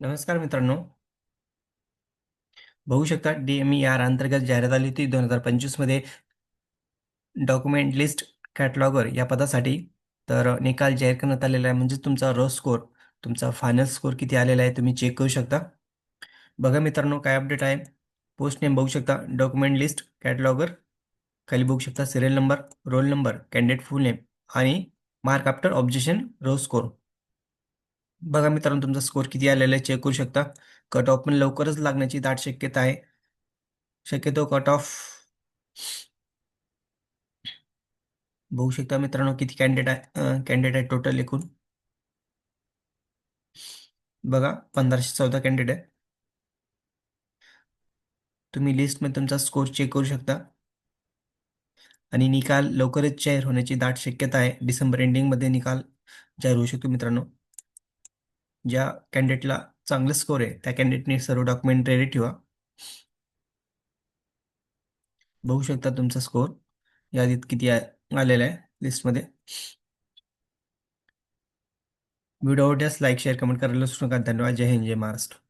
नमस्कार मित्रांनो. बघू शकता डी एम ई आर अंतर्गत जाहिरात आली होती दोन हजार पंचवीसमध्ये डॉक्युमेंट लिस्ट कॅटलॉगर या पदासाठी. तर निकाल जाहीर करण्यात आलेला आहे म्हणजे तुमचा रो स्कोर तुमचा फायनल स्कोर किती आलेला आहे तुम्ही चेक करू शकता. बघा मित्रांनो काय अपडेट आहे? पोस्ट नेम बघू शकता डॉक्युमेंट लिस्ट कॅटलॉगर खाली बघू शकता serial number roll number candidate full name आणि mark after objection raw score बघा मित्रांनो तुमचा स्कोर किती आलेला आहे चेक करू शकता. कट ऑफ पण लवकरच लागण्याची दाट शक्यता आहे. शक्यतो कट ऑफ बघू शकता मित्रांनो किती कॅन्डिडेट आहे कॅन्डिडेट आहे टोटल एकूण. बघा पंधराशे चौदा कॅन्डिडेट आहे. तुम्ही लिस्टमध्ये तुमचा स्कोर चेक करू शकता. आणि निकाल लवकरच जाहीर होण्याची दाट शक्यता आहे. डिसेंबर एंडिंगमध्ये निकाल जाहीर होऊ शकतो मित्रांनो. ज्या कॅन्डिडेटला चांगला स्कोर आहे त्या कॅन्डिडेटने सर्व डॉक्युमेंट रेडी ठेवा. बघू शकता तुमचा स्कोर यादीत किती आलेला आहे लिस्टमध्ये व्हिडिओ आवडल्यास लाईक शेअर कमेंट करायला विसरू नका. धन्यवाद. जय हिंद जय महाराष्ट्र.